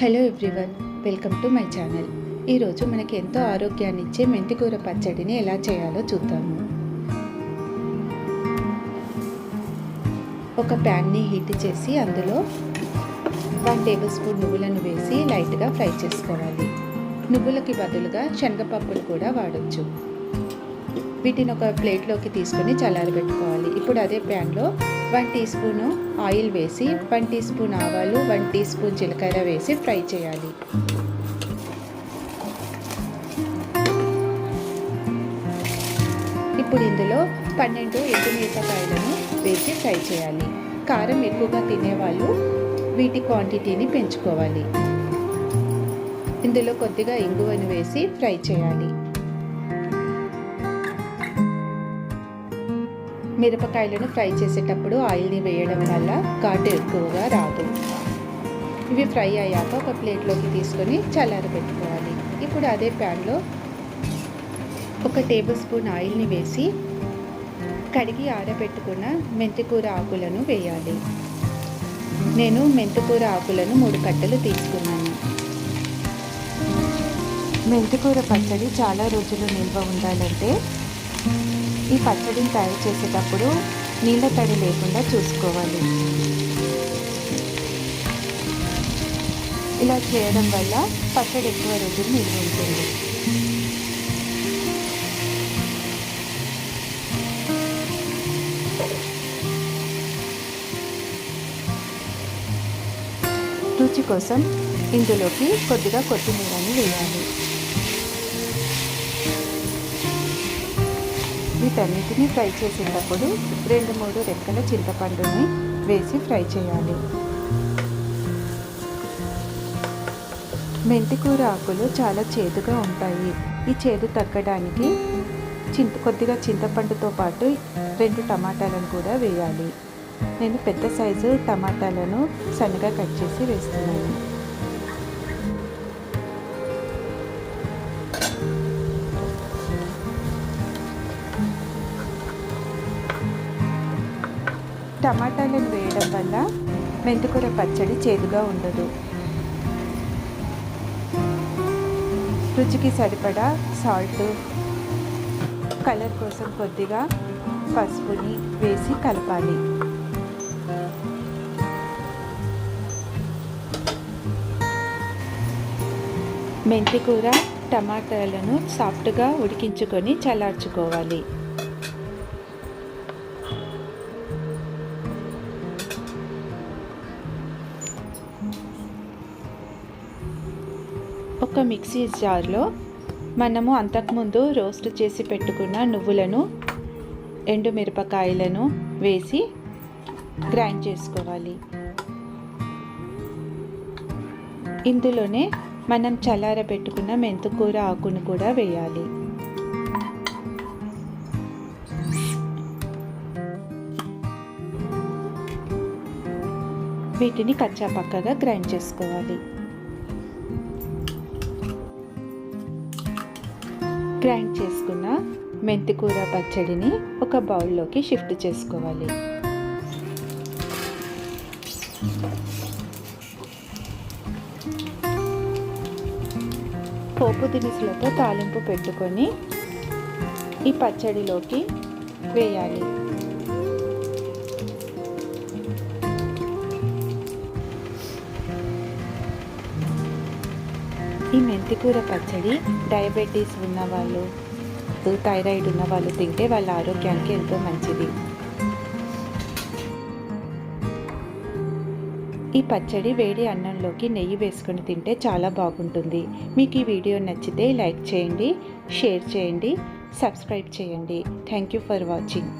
Hello everyone welcome to my channel. ఈరోజు మనకి ఎంతో ఆరోగ్యాన్ని ఇచ్చే మెంతికూర పచ్చడిని ఎలా చేయాలో చూద్దాము. ఒక ప్యాన్ని హీట్ చేసి అందులో వన్ టేబుల్ స్పూన్ నువ్వులను వేసి లైట్గా ఫ్రై చేసుకోవాలి. నువ్వులకి బదులుగా శనగపప్పులు కూడా వాడచ్చు. వీటిని ఒక ప్లేట్లోకి తీసుకొని చల్లారబెట్టుకోవాలి. ఇప్పుడు అదే ప్యాన్లో వన్ టీ స్పూను ఆయిల్ వేసి వన్ టీ స్పూన్ ఆవాలు వన్ టీ స్పూన్ జీలకర్ర వేసి ఫ్రై చేయాలి. ఇప్పుడు ఇందులో పన్నెండు ఎండుమిరపకాయలను వేసి ఫ్రై చేయాలి. కారం ఎక్కువగా తినేవాళ్ళు వీటి క్వాంటిటీని పెంచుకోవాలి. ఇందులో కొద్దిగా ఇంగువను వేసి ఫ్రై చేయాలి. మిరపకాయలను ఫ్రై చేసేటప్పుడు ఆయిల్ని వేయడం వల్ల ఘాటు ఎక్కువగా రాదు. ఇవి ఫ్రై అయ్యాక ఒక ప్లేట్లోకి తీసుకొని చల్లారబెట్టుకోవాలి ఇప్పుడు అదే ప్యాన్లో ఒక టేబుల్ స్పూన్ ఆయిల్ని వేసి కడిగి ఆరబెట్టుకున్న మెంతికూర ఆకులను వేయాలి. నేను మెంతికూర ఆకులను మూడు కట్టలు తీసుకున్నాను. మెంతికూర పచ్చడి చాలా రోజులు నిల్వ ఉండాలంటే ఈ పచ్చడిని తయారు చేసేటప్పుడు నీళ్ళ తడి లేకుండా చూసుకోవాలి. ఇలా చేయడం వల్ల పచ్చడి ఎక్కువ రోజులు నిల్వ ఉంటుంది. రుచి కోసం ఇందులోకి కొద్దిగా కొత్తిమీరని వేయాలి. వీటన్నిటిని ఫ్రై చేసేటప్పుడు రెండు మూడు రెక్కల చింతపండుని వేసి ఫ్రై చేయాలి. మెంతికూర ఆకులు చాలా చేదుగా ఉంటాయి. ఈ చేదు తగ్గడానికి చింత కొద్దిగా చింతపండుతో పాటు రెండు టమాటాలను కూడా వేయాలి. నేను పెద్ద సైజు టమాటాలను సన్నగా కట్ చేసి వేస్తున్నాను. టమాటాలను వేయడం వల్ల మెంతికూర పచ్చడి చేదుగా ఉండదు. రుచికి సరిపడా సాల్ట్ కలర్ కోసం కొద్దిగా పసుపుని వేసి కలపాలి. మెంతికూర టమాటాలను సాఫ్ట్గా ఉడికించుకొని చల్లార్చుకోవాలి. ఒక మిక్సీ జార్లో మనము అంతకుముందు రోస్ట్ చేసి పెట్టుకున్న నువ్వులను ఎండుమిరపకాయలను వేసి గ్రైండ్ చేసుకోవాలి. ఇందులోనే మనం చల్లార పెట్టుకున్న మెంతుకూర ఆకును కూడా వేయాలి. వీటిని కచ్చాపక్కగా గ్రైండ్ చేసుకోవాలి. గ్రైండ్ చేసుకున్న మెంతికూర పచ్చడిని ఒక బౌల్లోకి షిఫ్ట్ చేసుకోవాలి. పోపు దినుసులతో తాలింపు పెట్టుకొని ఈ పచ్చడిలోకి వేయాలి. ఈ మెంతికూర పచ్చడి డయాబెటీస్ ఉన్నవాళ్ళు థైరాయిడ్ ఉన్న వాళ్ళు తింటే వాళ్ళ ఆరోగ్యానికి ఎంతో మంచిది. ఈ పచ్చడి వేడి అన్నంలోకి నెయ్యి వేసుకొని తింటే చాలా బాగుంటుంది. మీకు ఈ వీడియో నచ్చితే లైక్ చేయండి షేర్ చేయండి సబ్స్క్రైబ్ చేయండి. Thank you for watching